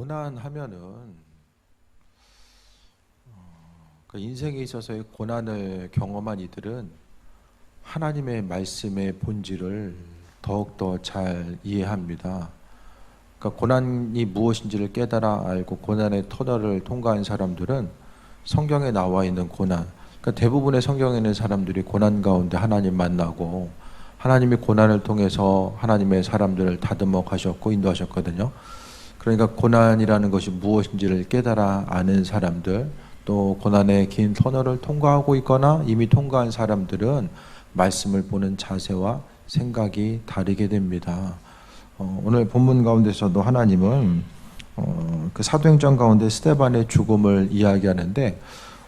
고난하면은 어, 그 인생에 있어서의 고난을 경험한 이들은 하나님의 말씀의 본질을 더욱더 잘 이해합니다. 그러니까 고난이 무엇인지를 깨달아 알고 고난의 터널을 통과한 사람들은 성경에 나와 있는 고난, 그러니까 대부분의 성경에 있는 사람들이 고난 가운데 하나님 만나고 하나님이 고난을 통해서 하나님의 사람들을 다듬어 가셨고 인도하셨거든요. 그러니까 고난이라는 것이 무엇인지를 깨달아 아는 사람들, 또 고난의 긴 터널을 통과하고 있거나 이미 통과한 사람들은 말씀을 보는 자세와 생각이 다르게 됩니다. 어, 오늘 본문 가운데서도 하나님은 어, 그 사도행전 가운데 스테반의 죽음을 이야기하는데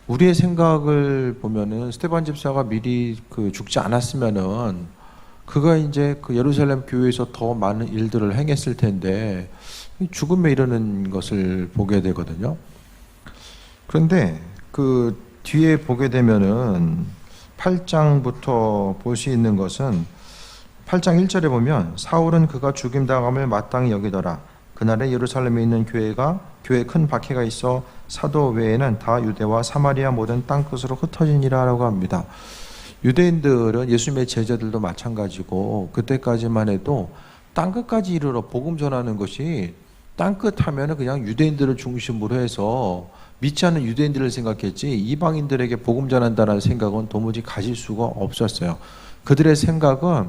우리의 생각을 보면은 스테반 집사가 미리 그 죽지 않았으면은 그가 이제 그 예루살렘 교회에서 더 많은 일들을 행했을 텐데 죽음에 이르는 것을 보게 되거든요. 그런데 그 뒤에 보게 되면은 8장부터 볼 수 있는 것은 8장 1절에 보면 사울은 그가 죽임 당함을 마땅히 여기더라. 그날에 예루살렘에 있는 교회가 교회 큰 박해가 있어 사도 외에는 다 유대와 사마리아 모든 땅 끝으로 흩어지니라라고 합니다. 유대인들은 예수님의 제자들도 마찬가지고 그때까지만 해도 땅 끝까지 이르러 복음 전하는 것이 땅 끝 하면은 그냥 유대인들을 중심으로 해서 믿지 않는 유대인들을 생각했지 이방인들에게 복음 전한다는 생각은 도무지 가질 수가 없었어요. 그들의 생각은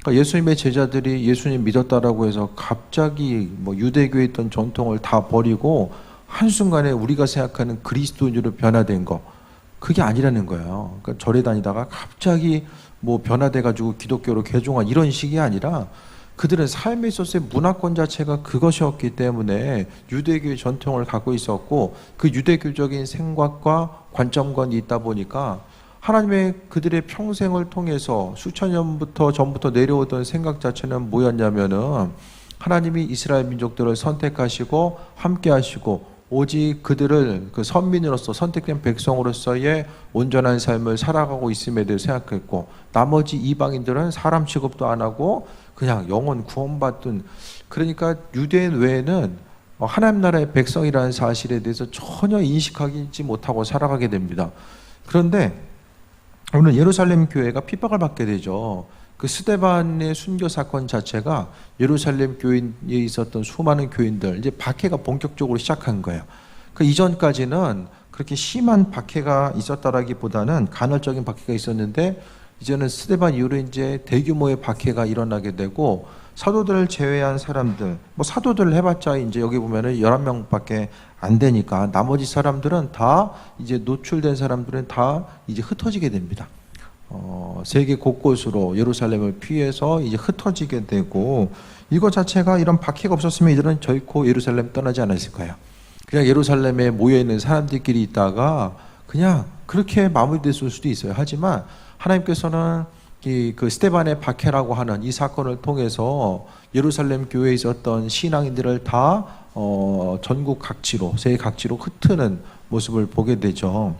그러니까 예수님의 제자들이 예수님 믿었다라고 해서 갑자기 뭐 유대교에 있던 전통을 다 버리고 한순간에 우리가 생각하는 그리스도인으로 변화된 거 그게 아니라는 거예요. 그러니까 절에 다니다가 갑자기 뭐 변화돼 가지고 기독교로 개종한 이런 식이 아니라 그들은 삶에 있어서의 문화권 자체가 그것이었기 때문에 유대교의 전통을 갖고 있었고 그 유대교적인 생각과 관점관이 있다 보니까 하나님의 그들의 평생을 통해서 수천 년부터 전부터 내려오던 생각 자체는 뭐였냐면은 하나님이 이스라엘 민족들을 선택하시고 함께 하시고 오직 그들을 그 선민으로서 선택된 백성으로서의 온전한 삶을 살아가고 있음에 대해 생각했고 나머지 이방인들은 사람 취급도 안 하고 그냥 영원 구원받던 그러니까 유대인 외에는 하나님 나라의 백성이라는 사실에 대해서 전혀 인식하지 못하고 살아가게 됩니다. 그런데 오늘 예루살렘 교회가 핍박을 받게 되죠. 그 스데반의 순교 사건 자체가 예루살렘 교인에 있었던 수많은 교인들 이제 박해가 본격적으로 시작한 거예요. 그 이전까지는 그렇게 심한 박해가 있었다라기보다는 간헐적인 박해가 있었는데 이제는 스데반 이후로 이제 대규모의 박해가 일어나게 되고 사도들을 제외한 사람들 뭐 사도들을 해봤자 이제 여기 보면은 11명밖에 안 되니까 나머지 사람들은 다 이제 노출된 사람들은 다 이제 흩어지게 됩니다. 어, 세계 곳곳으로 예루살렘을 피해서 이제 흩어지게 되고 이거 자체가 이런 박해가 없었으면 이들은 결코 예루살렘 떠나지 않았을 거예요. 그냥 예루살렘에 모여 있는 사람들끼리 있다가 그냥 그렇게 마무리됐을 수도 있어요. 하지만 하나님께서는 이 그 스테반의 박해라고 하는 이 사건을 통해서 예루살렘 교회에 있었던 신앙인들을 다 어, 전국 각지로 세계 각지로 흩트는 모습을 보게 되죠.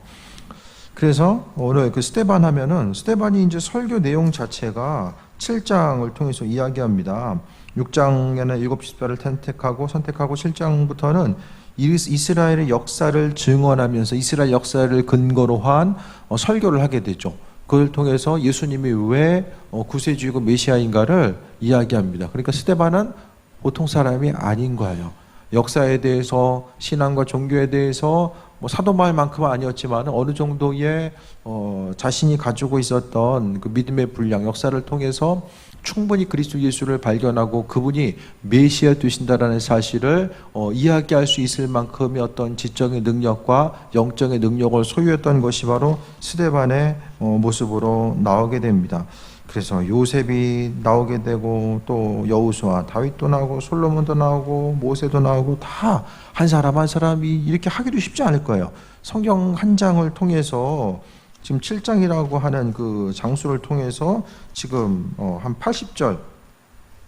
그래서 오늘 그 스테반 하면은 스테반이 이제 설교 내용 자체가 7장을 통해서 이야기합니다. 6장에는 일곱 집사를 선택하고 선택하고 7장부터는 이스라엘의 역사를 증언하면서 이스라엘 역사를 근거로 한 어, 설교를 하게 되죠. 그걸 통해서 예수님이 왜 어, 구세주이고 메시아인가를 이야기합니다. 그러니까 스테반은 보통 사람이 아닌 거예요. 역사에 대해서 신앙과 종교에 대해서 뭐 사도말만큼은 아니었지만 어느 정도의 어, 자신이 가지고 있었던 그 믿음의 분량 역사를 통해서 충분히 그리스도 예수를 발견하고 그분이 메시아 되신다라는 사실을 어, 이야기할 수 있을 만큼의 어떤 지적인 능력과 영적인 능력을 소유했던 것이 바로 스데반의 어, 모습으로 나오게 됩니다. 그래서 요셉이 나오게 되고 또 여우수와 다윗도 나오고 솔로몬도 나오고 모세도 나오고 다 한 사람 한 사람이 이렇게 하기도 쉽지 않을 거예요. 성경 한 장을 통해서 지금 7장이라고 하는 그 장수를 통해서 지금 어, 한 80절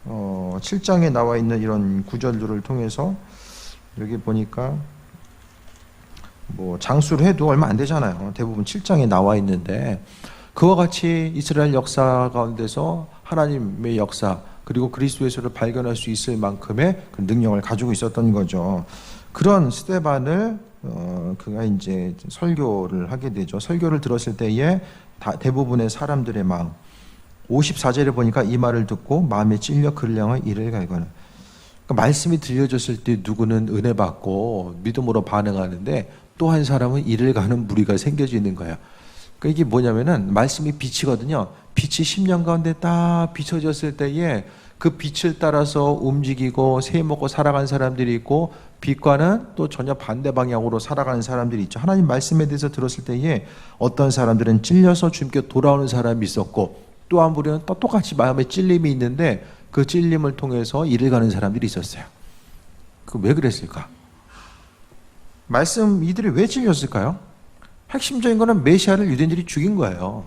어, 7장에 나와 있는 이런 구절들을 통해서 여기 보니까 뭐 장수를 해도 얼마 안 되잖아요. 대부분 7장에 나와 있는데 그와 같이 이스라엘 역사 가운데서 하나님의 역사 그리고 그리스도 예수를 발견할 수 있을 만큼의 그 능력을 가지고 있었던 거죠. 그런 스테반을 어, 그가 이제 설교를 하게 되죠. 설교를 들었을 때에 다, 대부분의 사람들의 마음 54절에 보니까 이 말을 듣고 마음에 찔려 그를 향해 이를 갈거는 그러니까 말씀이 들려졌을 때 누구는 은혜 받고 믿음으로 반응하는데 또 한 사람은 이를 가는 무리가 생겨지는 거야. 그러니까 이게 뭐냐면은 말씀이 빛이거든요. 빛이 10년 가운데 딱 비춰졌을 때에 그 빛을 따라서 움직이고 새 먹고 살아간 사람들이 있고 빛과는 또 전혀 반대 방향으로 살아가는 사람들이 있죠. 하나님 말씀에 대해서 들었을 때에 어떤 사람들은 찔려서 주님께 돌아오는 사람이 있었고 또한 무리는 또 똑같이 마음에 찔림이 있는데 그 찔림을 통해서 일을 가는 사람들이 있었어요. 그 왜 그랬을까? 말씀 이들이 왜 찔렸을까요? 핵심적인 거는 메시아를 유대인들이 죽인 거예요.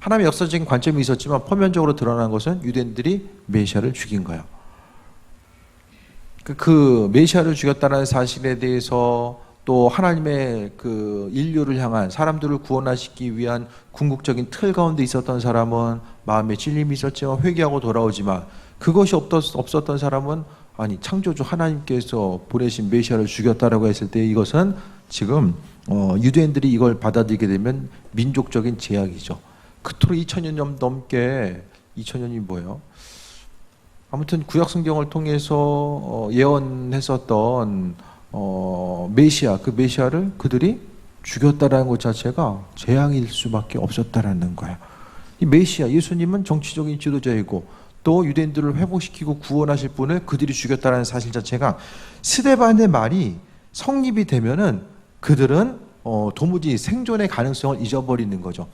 하나님의 역사적인 관점이 있었지만 표면적으로 드러난 것은 유대인들이 메시아를 죽인 거예요. 그, 그 메시아를 죽였다는 사실에 대해서 또 하나님의 그 인류를 향한 사람들을 구원하시기 위한 궁극적인 틀 가운데 있었던 사람은 마음에 찔림이 있었지만 회개하고 돌아오지만 그것이 없었, 없었던 사람은 아니 창조주 하나님께서 보내신 메시아를 죽였다라고 했을 때 이것은 지금 어, 유대인들이 이걸 받아들이게 되면 민족적인 제약이죠. 그토록 2000년 넘게 2000년이 뭐예요? 아무튼 구약 성경을 통해서 어, 예언했었던 어, 메시아 그 메시아를 그들이 죽였다라는 것 자체가 재앙일 수밖에 없었다라는 거예요. 이 메시아 예수님은 정치적인 지도자이고 또 유대인들을 회복시키고 구원하실 분을 그들이 죽였다라는 사실 자체가 스데반의 말이 성립이 되면은 그들은 어, 도무지 생존의 가능성을 잊어버리는 거죠.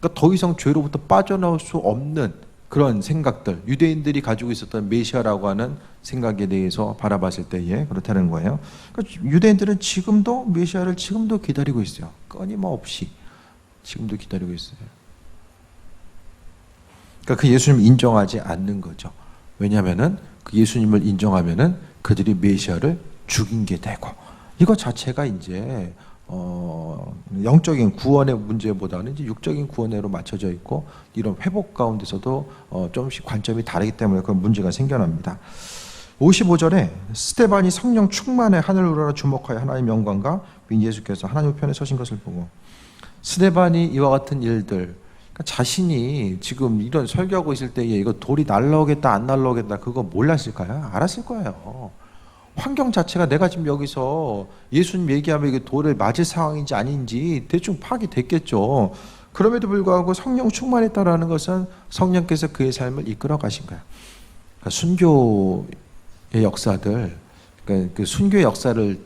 그러니까 더 이상 죄로부터 빠져나올 수 없는 그런 생각들, 유대인들이 가지고 있었던 메시아라고 하는 생각에 대해서 바라봤을 때에 그렇다는 거예요. 그러니까 유대인들은 지금도 메시아를 지금도 기다리고 있어요. 끊임없이 지금도 기다리고 있어요. 그러니까 그 예수님을 인정하지 않는 거죠. 왜냐하면은 그 예수님을 인정하면은 그들이 메시아를 죽인 게 되고 이거 자체가 이제 어, 영적인 구원의 문제보다는 이제 육적인 구원으로 맞춰져 있고 이런 회복 가운데서도 어, 조금씩 관점이 다르기 때문에 그런 문제가 생겨납니다. 55절에 스테반이 성령 충만해 하늘을 우러러 주목하여 하나님 영광과 윈 예수께서 하나님 편에 서신 것을 보고 스테반이 이와 같은 일들 그러니까 자신이 지금 이런 설교하고 있을 때에 이거 돌이 날라오겠다 안 날라오겠다 그거 몰랐을까요? 알았을 거예요. 환경 자체가 내가 지금 여기서 예수님 얘기하면 이게 돌을 맞을 상황인지 아닌지 대충 파악이 됐겠죠. 그럼에도 불구하고 성령 충만했다라는 것은 성령께서 그의 삶을 이끌어 가신 거야. 그러니까 순교의 역사들, 그러니까 그 순교의 역사를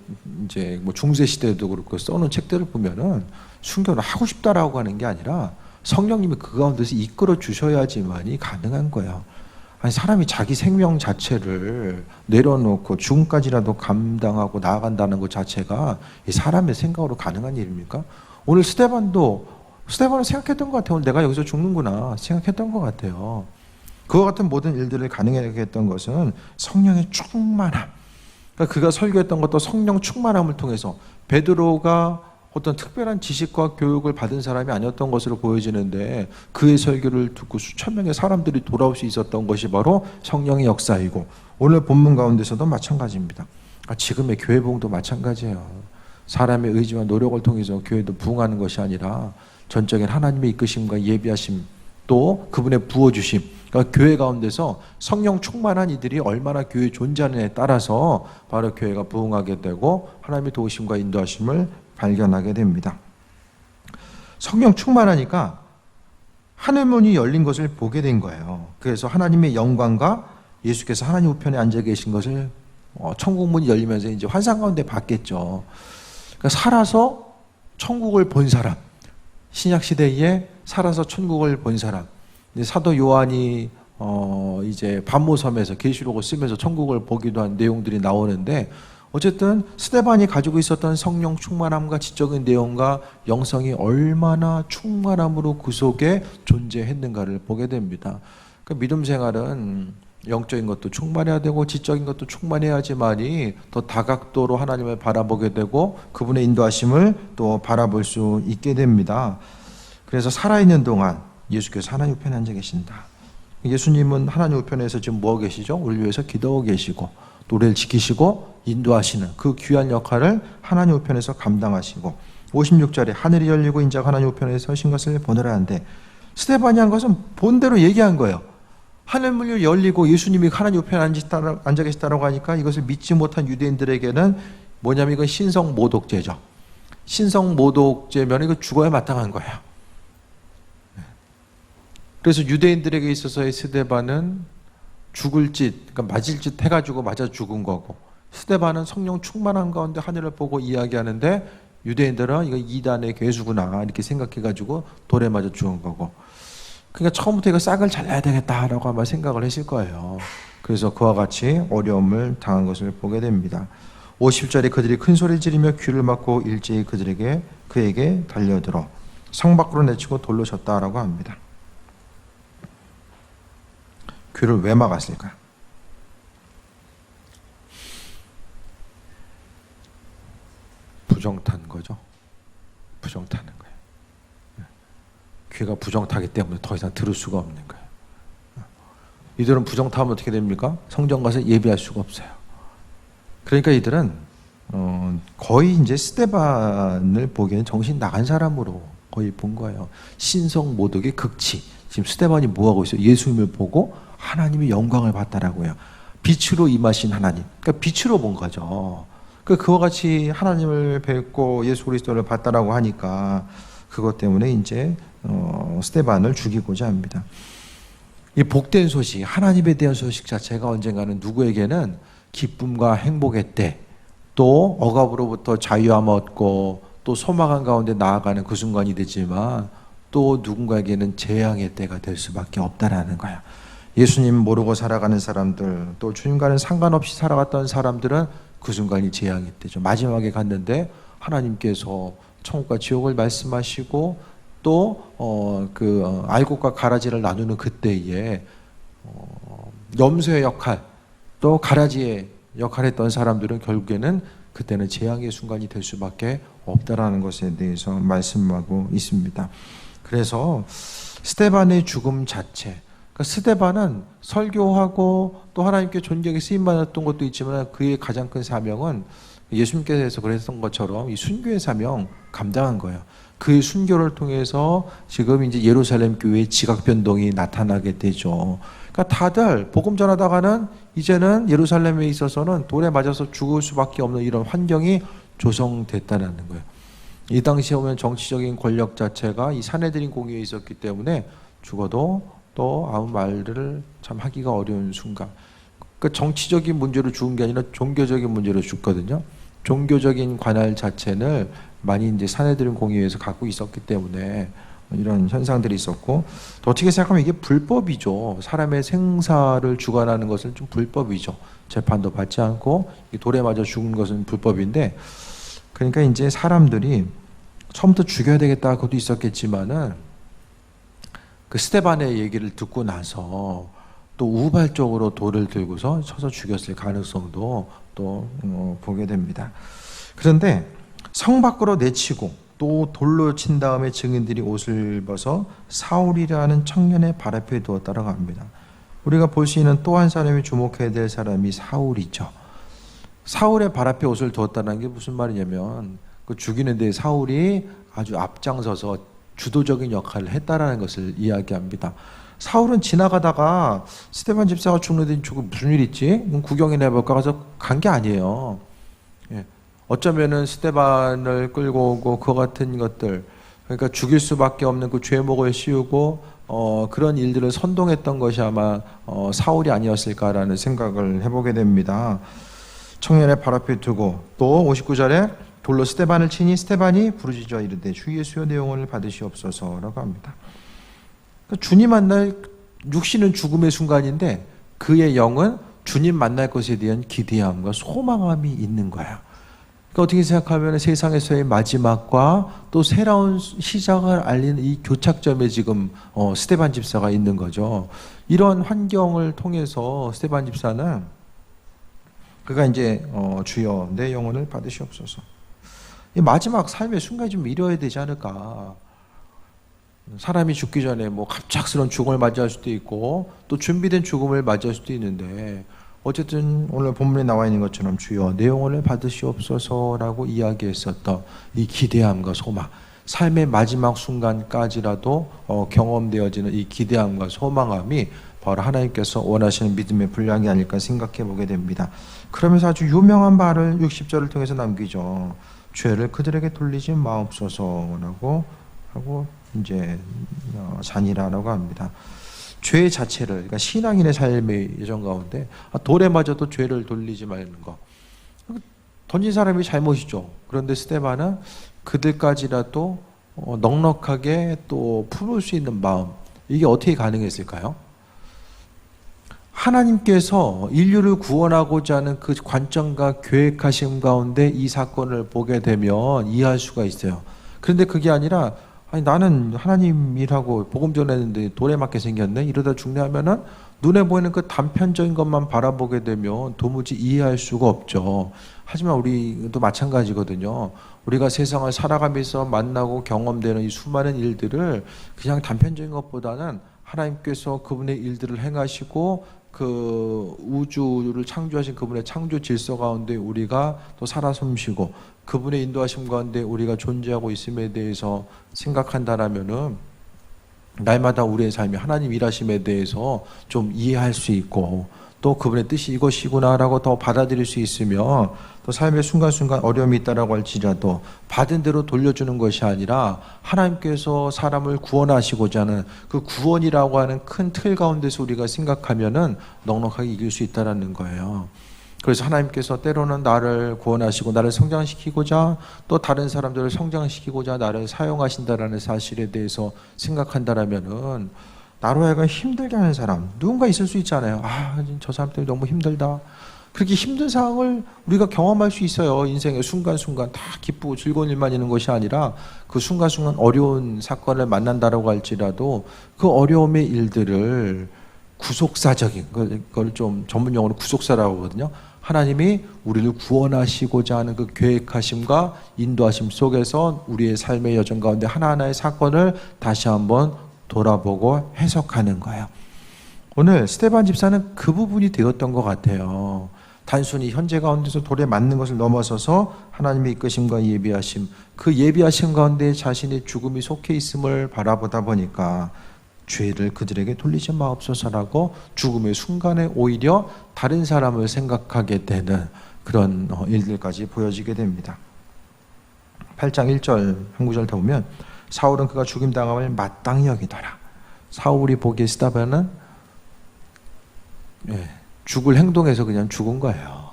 이제 뭐 중세 시대도 그렇고 써놓은 책들을 보면은 순교를 하고 싶다라고 하는 게 아니라 성령님이 그 가운데서 이끌어 주셔야지만이 가능한 거예요. 아니 사람이 자기 생명 자체를 내려놓고 죽음까지라도 감당하고 나아간다는 것 자체가 이 사람의 생각으로 가능한 일입니까? 오늘 스테반도 스테반은 생각했던 것 같아요. 오늘 내가 여기서 죽는구나 생각했던 것 같아요. 그와 같은 모든 일들을 가능하게 했던 것은 성령의 충만함. 그러니까 그가 설교했던 것도 성령 충만함을 통해서 베드로가 어떤 특별한 지식과 교육을 받은 사람이 아니었던 것으로 보여지는데 그의 설교를 듣고 수천 명의 사람들이 돌아올 수 있었던 것이 바로 성령의 역사이고 오늘 본문 가운데서도 마찬가지입니다. 아, 지금의 교회 부흥도 마찬가지예요. 사람의 의지와 노력을 통해서 교회도 부흥하는 것이 아니라 전적인 하나님의 이끄심과 예비하심 또 그분의 부어주심 그러니까 교회 가운데서 성령 충만한 이들이 얼마나 교회 존재하느냐에 따라서 바로 교회가 부흥하게 되고 하나님의 도우심과 인도하심을 발견하게 됩니다. 성령 충만하니까 하늘 문이 열린 것을 보게 된 거예요. 그래서 하나님의 영광과 예수께서 하나님 우편에 앉아 계신 것을 어, 천국 문이 열리면서 이제 환상 가운데 봤겠죠. 그러니까 살아서 천국을 본 사람, 신약 시대에 살아서 천국을 본 사람. 사도 요한이 어 이제 반모섬에서 계시록을 쓰면서 천국을 보기도 한 내용들이 나오는데 어쨌든 스테반이 가지고 있었던 성령 충만함과 지적인 내용과 영성이 얼마나 충만함으로 그 속에 존재했는가를 보게 됩니다. 그러니까 믿음 생활은 영적인 것도 충만해야 되고 지적인 것도 충만해야지만이 더 다각도로 하나님을 바라보게 되고 그분의 인도하심을 또 바라볼 수 있게 됩니다. 그래서 살아있는 동안 예수께서 하나님 편에 앉아 계신다. 예수님은 하나님 우편에서 지금 뭐 계시죠? 우리 위해서 기도하고 계시고 노래를 지키시고 인도하시는 그 귀한 역할을 하나님 우편에서 감당하시고 56절에 하늘이 열리고 인자가 하나님 우편에 서신 것을 보내라 한데 스테반이 한 것은 본대로 얘기한 거예요. 하늘 문이 열리고 예수님이 하나님 우편에 앉아 계시다라고 하니까 이것을 믿지 못한 유대인들에게는 뭐냐면 이건 신성 모독죄죠. 신성 모독죄면 이거 죽어야 마땅한 거예요. 그래서 유대인들에게 있어서의 스데반은 죽을 짓, 그러니까 맞을 짓 해가지고 맞아 죽은 거고 스데반은 성령 충만한 가운데 하늘을 보고 이야기하는데 유대인들은 이거 이단의 괴수구나 이렇게 생각해가지고 돌에 맞아 죽은 거고 그러니까 처음부터 이거 싹을 잘라야 되겠다라고 아마 생각을 했을 거예요. 그래서 그와 같이 어려움을 당한 것을 보게 됩니다. 50절에 그들이 큰 소리 지르며 귀를 막고 일제히 그들에게 그에게 달려들어 성 밖으로 내치고 돌로 쳤다라고 합니다. 귀를 왜 막았을까? 부정탄 거죠. 부정타는 거예요. 귀가 부정타기 때문에 더 이상 들을 수가 없는 거예요. 이들은 부정타면 어떻게 됩니까? 성전 가서 예배할 수가 없어요. 그러니까 이들은 어, 거의 이제 스테반을 보기에는 정신 나간 사람으로 거의 본 거예요. 신성 모독의 극치. 지금 스테반이 뭐 하고 있어요? 예수님을 보고 하나님의 영광을 봤다라고요. 빛으로 임하신 하나님. 그러니까 빛으로 본 거죠. 그 그와 같이 하나님을 뵙고 예수 그리스도를 봤다라고 하니까 그것 때문에 이제 어, 스테반을 죽이고자 합니다. 이 복된 소식, 하나님에 대한 소식 자체가 언젠가는 누구에게는 기쁨과 행복의 때, 또 억압으로부터 자유함 얻고 또 소망한 가운데 나아가는 그 순간이 되지만 또 누군가에게는 재앙의 때가 될 수밖에 없다라는 거야. 예수님 모르고 살아가는 사람들, 또 주님과는 상관없이 살아갔던 사람들은 그 순간이 재앙의 때죠. 마지막에 갔는데 하나님께서 천국과 지옥을 말씀하시고 또어그 알곡과 가라지를 나누는 그때에 어, 염소의 역할 또 가라지의 역할했던 사람들은 결국에는 그때는 재앙의 순간이 될 수밖에 없다라는 것에 대해서 말씀하고 있습니다. 그래서 스테반의 죽음 자체, 그러니까 스테반은 설교하고 또 하나님께 존경에 쓰임 받았던 것도 있지만 그의 가장 큰 사명은 예수님께서 그랬던 것처럼 이 순교의 사명 감당한 거예요. 그의 순교를 통해서 지금 이제 예루살렘 교회의 지각 변동이 나타나게 되죠. 그러니까 다들 복음 전하다가는 이제는 예루살렘에 있어서는 돌에 맞아서 죽을 수밖에 없는 이런 환경이 조성됐다는 거예요. 이 당시에 보면 정치적인 권력 자체가 이 사내들인 공유에 있었기 때문에 죽어도 또 아무 말을 참 하기가 어려운 순간. 그 정치적인 문제로 죽은 게 아니라 종교적인 문제로 죽거든요. 종교적인 관할 자체를 많이 이제 사내들인 공유에서 갖고 있었기 때문에 이런 현상들이 있었고 또 어떻게 생각하면 이게 불법이죠. 사람의 생사를 주관하는 것은 좀 불법이죠. 재판도 받지 않고 돌에 맞아 죽은 것은 불법인데 그러니까 이제 사람들이 처음부터 죽여야 되겠다 그것도 있었겠지만은 그 스테반의 얘기를 듣고 나서 또 우발적으로 돌을 들고서 쳐서 죽였을 가능성도 또 어, 보게 됩니다. 그런데 성 밖으로 내치고 또 돌로 친 다음에 증인들이 옷을 벗어 사울이라는 청년의 발 앞에 두었다라고 합니다. 우리가 볼 수 있는 또 한 사람이 주목해야 될 사람이 사울이죠. 사울의 발 앞에 옷을 두었다는 게 무슨 말이냐면 그 죽이는 데 사울이 아주 앞장서서 주도적인 역할을 했다라는 것을 이야기합니다. 사울은 지나가다가 스테반 집사가 죽는데 저거 무슨 일 있지? 구경이나 해볼까 가서 간 게 아니에요. 예. 어쩌면은 스테반을 끌고 오고 그 같은 것들 그러니까 죽일 수밖에 없는 그 죄목을 씌우고 어, 그런 일들을 선동했던 것이 아마 어, 사울이 아니었을까라는 생각을 해보게 됩니다. 청년의 발 앞에 두고 또 59절에 돌로 스테반을 치니 스테반이 부르짖어 이르되 주 예수의 내용을 받으시옵소서라고 합니다. 그러니까 주님 만날 육신은 죽음의 순간인데 그의 영은 주님 만날 것에 대한 기대함과 소망함이 있는 거야. 그러니까 어떻게 생각하면 세상에서의 마지막과 또 새로운 시작을 알리는 이 교착점에 지금 어, 스테반 집사가 있는 거죠. 이런 환경을 통해서 스테반 집사는 그가 이제 어, 주여 내 영혼을 받으시옵소서. 이 마지막 삶의 순간이 좀 이뤄야 되지 않을까. 사람이 죽기 전에 뭐 갑작스러운 죽음을 맞이할 수도 있고 또 준비된 죽음을 맞이할 수도 있는데 어쨌든 오늘 본문에 나와 있는 것처럼 주여 내용을 받으시옵소서라고 이야기했었던 이 기대함과 소망 삶의 마지막 순간까지라도 어, 경험되어지는 이 기대함과 소망함이 바로 하나님께서 원하시는 믿음의 분량이 아닐까 생각해 보게 됩니다. 그러면서 아주 유명한 말을 60절을 통해서 남기죠. 죄를 그들에게 돌리지 마옵소서 라고 하고 이제 어, 잔이라라고 합니다. 죄 자체를 그러니까 신앙인의 삶의 예정 가운데 아, 돌에 맞아도 죄를 돌리지 말는 거 던진 사람이 잘못이죠. 그런데 스테반은 그들까지라도 어, 넉넉하게 또 품을 수 있는 마음 이게 어떻게 가능했을까요? 하나님께서 인류를 구원하고자 하는 그 관점과 계획하심 가운데 이 사건을 보게 되면 이해할 수가 있어요. 그런데 그게 아니라 아니 나는 하나님이라고 복음 전했는데 돌에 맞게 생겼네 이러다 죽네 하면은 눈에 보이는 그 단편적인 것만 바라보게 되면 도무지 이해할 수가 없죠. 하지만 우리도 마찬가지거든요. 우리가 세상을 살아가면서 만나고 경험되는 이 수많은 일들을 그냥 단편적인 것보다는 하나님께서 그분의 일들을 행하시고 그 우주를 창조하신 그분의 창조 질서 가운데 우리가 또 살아 숨쉬고 그분의 인도하심 가운데 우리가 존재하고 있음에 대해서 생각한다라면은 날마다 우리의 삶이 하나님 일하심에 대해서 좀 이해할 수 있고 또 그분의 뜻이 이것이구나라고 더 받아들일 수 있으며 또 삶의 순간순간 어려움이 있다라고 할지라도 받은 대로 돌려주는 것이 아니라 하나님께서 사람을 구원하시고자 하는 그 구원이라고 하는 큰 틀 가운데서 우리가 생각하면은 넉넉하게 이길 수 있다라는 거예요. 그래서 하나님께서 때로는 나를 구원하시고 나를 성장시키고자 또 다른 사람들을 성장시키고자 나를 사용하신다라는 사실에 대해서 생각한다라면은 나로 하여금 힘들게 하는 사람 누군가 있을 수 있잖아요. 아, 저 사람 때문에 너무 힘들다. 그렇게 힘든 상황을 우리가 경험할 수 있어요. 인생의 순간순간 다 기쁘고 즐거운 일만 있는 것이 아니라 그 순간순간 어려운 사건을 만난다라고 할지라도 그 어려움의 일들을 구속사적인 그걸 좀 전문 용어로 구속사라고 하거든요. 하나님이 우리를 구원하시고자 하는 그 계획하심과 인도하심 속에서 우리의 삶의 여정 가운데 하나하나의 사건을 다시 한번 돌아보고 해석하는 거예요. 오늘 스테반 집사는 그 부분이 되었던 것 같아요. 단순히 현재 가운데서 돌에 맞는 것을 넘어서서 하나님의 이끄심과 예비하심, 그 예비하심 가운데 자신의 죽음이 속해 있음을 바라보다 보니까 죄를 그들에게 돌리지 마옵소서라고 죽음의 순간에 오히려 다른 사람을 생각하게 되는 그런 어, 일들까지 보여지게 됩니다. 8장 1절 한 구절 더 보면 사울은 그가 죽임 당함을 마땅히 여기더라. 사울이 보기에 스다바는 예, 죽을 행동에서 그냥 죽은 거예요.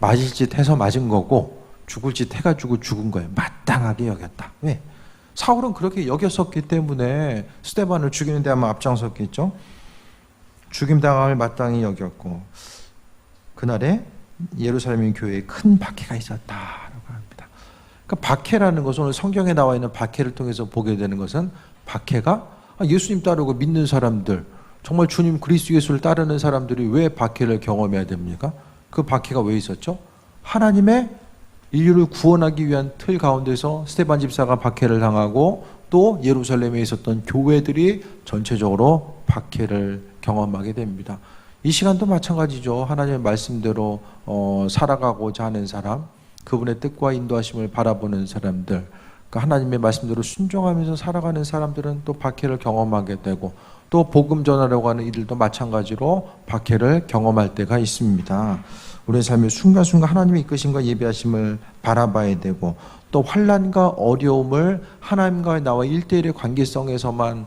맞을 짓 해서 맞은 거고 죽을 짓 해가지고 죽은 거예요. 마땅하게 여겼다. 왜? 사울은 그렇게 여겼었기 때문에 스테반을 죽이는 데 아마 앞장섰겠죠. 죽임 당함을 마땅히 여겼고 그날에 예루살렘 교회에 큰 박해가 합니다. 그러니까 박해라는 것은 오늘 성경에 나와 있는 박해를 통해서 보게 되는 것은 박해가 예수님 따르고 믿는 사람들 정말 주님 그리스도 예수를 따르는 사람들이 왜 박해를 경험해야 됩니까? 그 박해가 왜 있었죠? 하나님의 인류를 구원하기 위한 틀 가운데서 스테반 집사가 박해를 당하고 또 예루살렘에 있었던 교회들이 전체적으로 박해를 경험하게 됩니다. 이 시간도 마찬가지죠. 하나님의 말씀대로 어, 살아가고자 하는 사람, 그분의 뜻과 인도하심을 바라보는 사람들, 그러니까 하나님의 말씀대로 순종하면서 살아가는 사람들은 또 박해를 경험하게 되고 또 복음 전하려고 하는 이들도 마찬가지로 박해를 경험할 때가 있습니다. 우리의 삶의 순간순간 하나님의 이끄심과 예비하심을 바라봐야 되고 또 환란과 어려움을 하나님과의 나와 일대일의 관계성에서만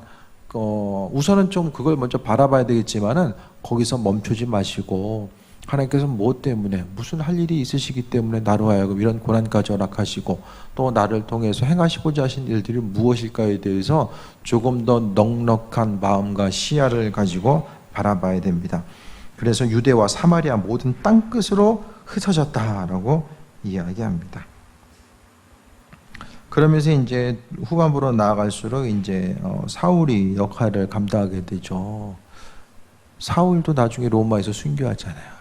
어, 우선은 좀 그걸 먼저 바라봐야 되겠지만은 거기서 멈추지 마시고 하나님께서 뭐 때문에 무슨 할 일이 있으시기 때문에 나로 하여금 이런 고난까지 허락하시고 또 나를 통해서 행하시고자 하신 일들이 무엇일까에 대해서 조금 더 넉넉한 마음과 시야를 가지고 바라봐야 됩니다. 그래서 유대와 사마리아 모든 땅 끝으로 흩어졌다라고 이야기합니다. 그러면서 이제 후반부로 나아갈수록 이제 어, 사울이 역할을 감당하게 되죠. 사울도 나중에 로마에서 순교하잖아요.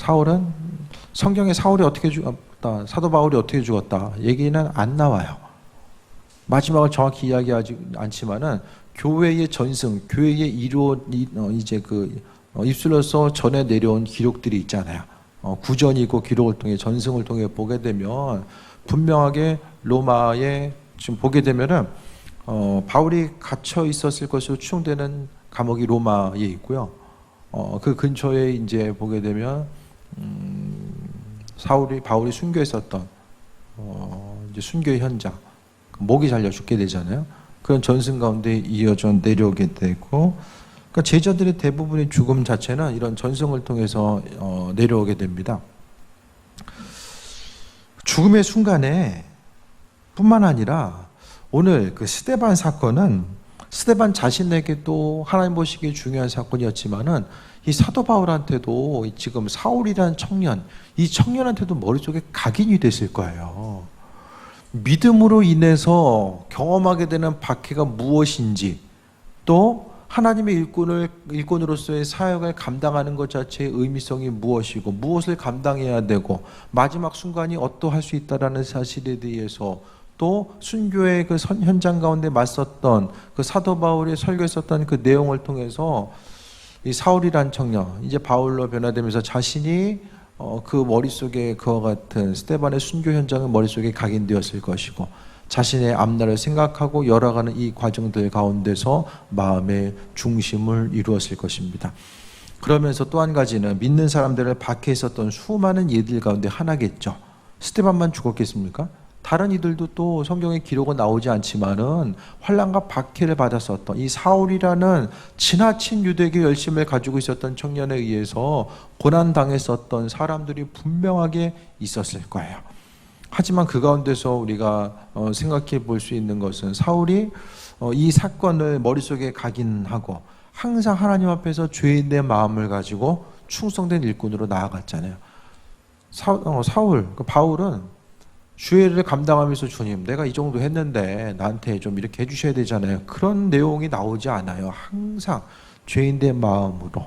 사울은 성경에 사울이 어떻게 죽었다, 사도 바울이 어떻게 죽었다 얘기는 안 나와요. 마지막을 정확히 이야기하지 않지만은 교회의 전승, 교회의 이루 이- 어, 이제 그 어, 입술로서 전해 내려온 기록들이 있잖아요. 어, 구전이고 기록을 통해 전승을 통해 보게 되면 분명하게 로마에 지금 보게 되면은 어, 바울이 갇혀 있었을 것으로 추정되는 감옥이 로마에 있고요. 어, 그 근처에 이제 보게 되면 음, 사울이 바울이 순교 했었던 어, 이제 순교의 현장 그 목이 잘려 죽게 되잖아요. 그런 전승 가운데 이어져 내려오게 되고, 그러니까 제자들의 대부분의 죽음 자체는 이런 전승을 통해서 어, 내려오게 됩니다. 죽음의 순간에 뿐만 아니라 오늘 그 스테반 사건은 스테반 자신에게도 하나님 보시기에 중요한 사건이었지만은 이 사도 바울한테도 지금 사울이라는 청년, 이 청년한테도 머릿속에 각인이 됐을 거예요. 믿음으로 인해서 경험하게 되는 박해가 무엇인지 또 하나님의 일꾼을 일꾼으로서의 사역을 감당하는 것 자체의 의미성이 무엇이고 무엇을 감당해야 되고 마지막 순간이 어떠할 수 있다라는 사실에 대해서 또 순교의 그 선- 현장 가운데 맞섰던 그 사도 바울이 설교했었던 그 내용을 통해서 이 사울이란 청년 이제 바울로 변화되면서 자신이 어, 그 머릿속에 그와 같은 스테반의 순교 현장은 머릿속에 각인되었을 것이고 자신의 앞날을 생각하고 열어가는 이 과정들 가운데서 마음의 중심을 이루었을 것입니다. 그러면서 또 한 가지는 믿는 사람들을 박해했었던 수많은 예들 가운데 하나겠죠. 스테반만 죽었겠습니까? 다른 이들도 또 성경에 기록은 나오지 않지만은 환란과 박해를 받았었던 이 사울이라는 지나친 유대교 열심을 가지고 있었던 청년에 의해서 고난 당했었던 사람들이 분명하게 있었을 거예요. 하지만 그 가운데서 우리가 어, 생각해 볼 수 있는 것은 사울이 어, 이 사건을 머릿속에 각인하고 항상 하나님 앞에서 죄인의 마음을 가지고 충성된 일꾼으로 나아갔잖아요. 사, 어, 사울, 그 바울은 주의를 감당하면서 주님, 내가 이 정도 했는데 나한테 좀 이렇게 해주셔야 되잖아요. 그런 내용이 나오지 않아요. 항상 죄인된 마음으로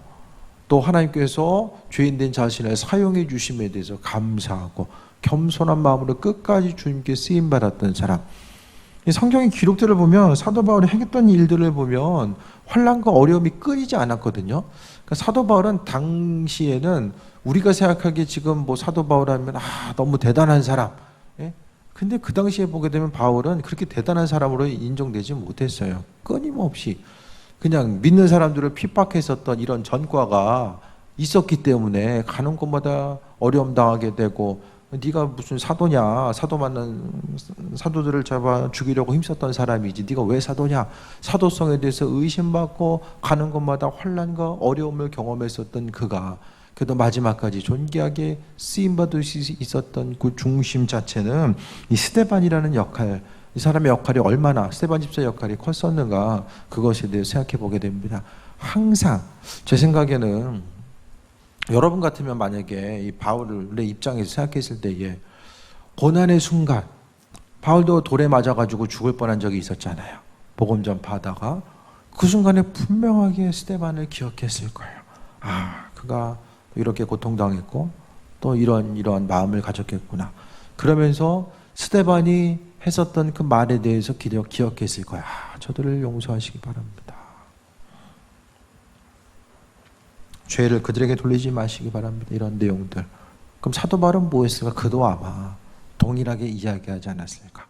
또 하나님께서 죄인된 자신을 사용해 주심에 대해서 감사하고 겸손한 마음으로 끝까지 주님께 쓰임 받았던 사람. 이 성경의 기록들을 보면 사도 바울이 행했던 일들을 보면 환란과 어려움이 끊이지 않았거든요. 그러니까 사도 바울은 당시에는 우리가 생각하기에 지금 뭐 사도 바울 하면 아 너무 대단한 사람. 예? 근데 그 당시에 보게 되면 바울은 그렇게 대단한 사람으로 인정되지 못했어요. 끊임없이 그냥 믿는 사람들을 핍박했었던 이런 전과가 있었기 때문에 가는 곳마다 어려움 당하게 되고 네가 무슨 사도냐 사도 만난 사도들을 잡아 죽이려고 힘썼던 사람이지 네가 왜 사도냐 사도성에 대해서 의심받고 가는 곳마다 환란과 어려움을 경험했었던 그가 그래도 마지막까지 존귀하게 쓰임 받을 수 있었던 그 중심 자체는 이 스테반이라는 역할 이 사람의 역할이 얼마나 스테반 집사 역할이 컸었는가 그것에 대해 생각해 보게 됩니다. 항상 제 생각에는 여러분 같으면 만약에 이 바울의 입장에서 생각했을 때에 고난의 순간 바울도 돌에 맞아가지고 죽을 뻔한 적이 있었잖아요. 복음 전파하다가 그 순간에 분명하게 스테반을 기억했을 거예요. 아, 그가 이렇게 고통당했고 또 이런 이러한 마음을 가졌겠구나. 그러면서 스테반이 했었던 그 말에 대해서 기억, 기억했을 거야. 아, 저들을 용서하시기 바랍니다. 죄를 그들에게 돌리지 마시기 바랍니다. 이런 내용들. 그럼 사도 바울은 뭐 했을까? 그도 아마 동일하게 이야기하지 않았을까?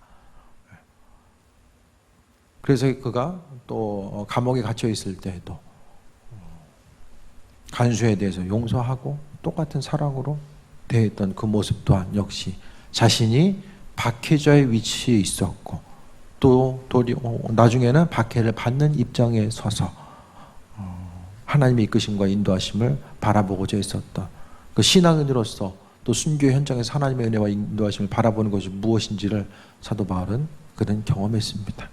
그래서 그가 또 감옥에 갇혀 있을 때에도 간수에 대해서 용서하고 똑같은 사랑으로 대했던 그 모습 또한 역시 자신이 박해자의 위치에 있었고 또 도리, 어, 나중에는 박해를 받는 입장에 서서 어, 하나님의 이끄심과 인도하심을 바라보고자 했었던 그 신앙인으로서 또 순교 현장에서 하나님의 은혜와 인도하심을 바라보는 것이 무엇인지를 사도 바울은 그는 경험했습니다.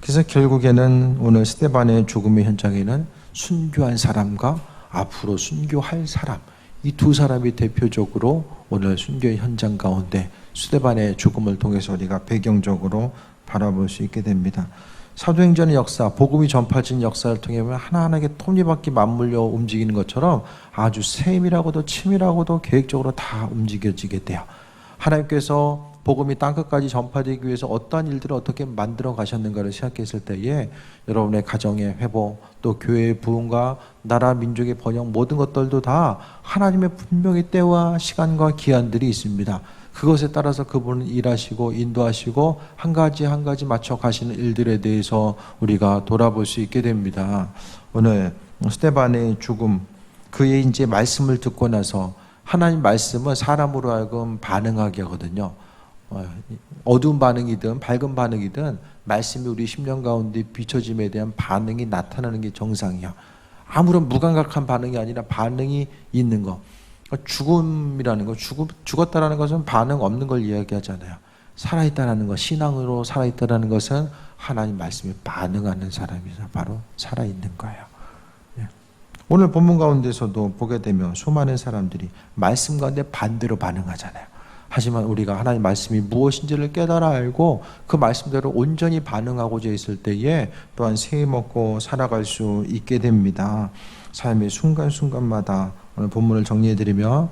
그래서 결국에는 오늘 스테반의 죽음의 현장에는 순교한 사람과 앞으로 순교할 사람 이 두 사람이 대표적으로 오늘 순교의 현장 가운데 스테반의 죽음을 통해서 우리가 배경적으로 바라볼 수 있게 됩니다. 사도행전의 역사, 복음이 전파진 역사를 통해 하나하나게 톱니바퀴 맞물려 움직이는 것처럼 아주 세밀하고도 치밀하고도 계획적으로 다 움직여지게 돼요. 하나님께서 복음이 땅끝까지 전파되기 위해서 어떠한 일들을 어떻게 만들어 가셨는가를 생각했을 때에 여러분의 가정의 회복, 또 교회의 부흥과 나라 민족의 번영 모든 것들도 다 하나님의 분명히 때와 시간과 기한들이 있습니다. 그것에 따라서 그분은 일하시고 인도하시고 한 가지 한 가지 맞춰 가시는 일들에 대해서 우리가 돌아볼 수 있게 됩니다. 오늘 스테반의 죽음 그의 이제 말씀을 듣고 나서 하나님 말씀은 사람으로 하여금 반응하게 하거든요. 어, 어두운 반응이든 밝은 반응이든 말씀이 우리 심령 가운데 비춰짐에 대한 반응이 나타나는 게 정상이야. 아무런 무감각한 반응이 아니라 반응이 있는 거. 그러니까 죽음이라는 거, 죽음, 죽었다라는 것은 반응 없는 걸 이야기하잖아요. 살아있다라는 것, 신앙으로 살아있다라는 것은 하나님 말씀에 반응하는 사람이죠. 바로 살아있는 거예요. 예. 오늘 본문 가운데서도 보게 되면 수많은 사람들이 말씀 가운데 반대로 반응하잖아요. 하지만 우리가 하나님 말씀이 무엇인지를 깨달아 알고 그 말씀대로 온전히 반응하고자 했을 때에 또한 새 먹고 살아갈 수 있게 됩니다. 삶의 순간순간마다 오늘 본문을 정리해 드리며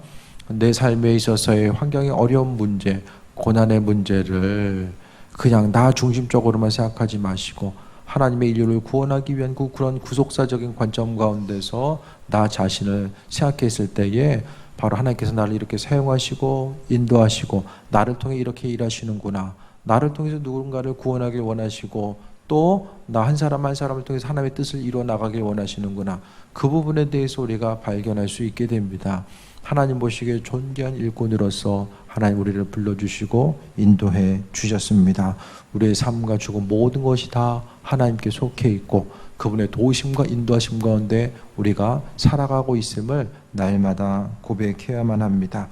내 삶에 있어서의 환경의 어려운 문제, 고난의 문제를 그냥 나 중심적으로만 생각하지 마시고 하나님의 인류를 구원하기 위한 그 그런 구속사적인 관점 가운데서 나 자신을 생각했을 때에 바로 하나님께서 나를 이렇게 사용하시고 인도하시고 나를 통해 이렇게 일하시는구나. 나를 통해서 누군가를 구원하길 원하시고 또 나 한 사람 한 사람을 통해서 하나님의 뜻을 이루어 나가길 원하시는구나. 그 부분에 대해서 우리가 발견할 수 있게 됩니다. 하나님 보시기에 존귀한 일꾼으로서 하나님 우리를 불러주시고 인도해 주셨습니다. 우리의 삶과 죽음 모든 것이 다 하나님께 속해 있고 그분의 도우심과 인도하심 가운데 우리가 살아가고 있음을 날마다 고백해야만 합니다.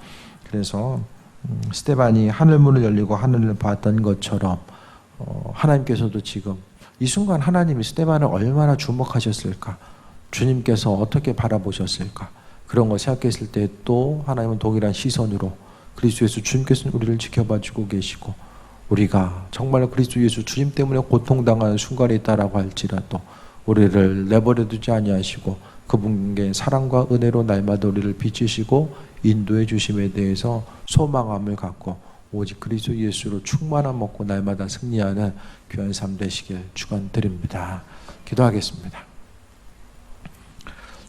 그래서 음, 스테반이 하늘 문을 열리고 하늘을 봤던 것처럼 어, 하나님께서도 지금 이 순간 하나님이 스테반을 얼마나 주목하셨을까? 주님께서 어떻게 바라보셨을까? 그런 걸 생각했을 때 또 하나님은 동일한 시선으로 그리스도 예수 주님께서는 우리를 지켜봐 주고 계시고 우리가 정말 그리스도 예수 주님 때문에 고통당하는 순간이 있다라고 할지라도 우리를 내버려 두지 아니하시고 그분께 사랑과 은혜로 날마다 우리를 비추시고 인도해 주심에 대해서 소망함을 갖고 오직 그리스도 예수로 충만한 먹고 날마다 승리하는 귀한 삶 되시길 축원드립니다. 기도하겠습니다.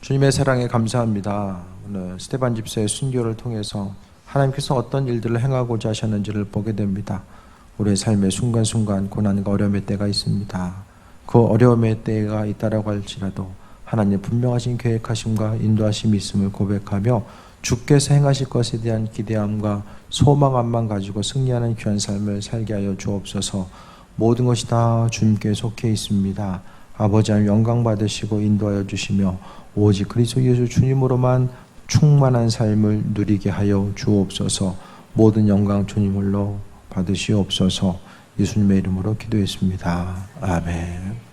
주님의 사랑에 감사합니다. 오늘 스테반 집사의 순교를 통해서 하나님께서 어떤 일들을 행하고자 하셨는지를 보게 됩니다. 우리의 삶의 순간순간 고난과 어려움의 때가 있습니다. 그 어려움의 때가 있다라고 할지라도 하나님 분명하신 계획하심과 인도하심이 있음을 고백하며 주께서 행하실 것에 대한 기대함과 소망함만 가지고 승리하는 귀한 삶을 살게 하여 주옵소서. 모든 것이 다 주님께 속해 있습니다. 아버지 하나님 영광 받으시고 인도하여 주시며 오직 그리스도 예수 주님으로만 충만한 삶을 누리게 하여 주옵소서. 모든 영광 주님을로 받으시옵소서. 예수님의 이름으로 기도했습니다. 아멘.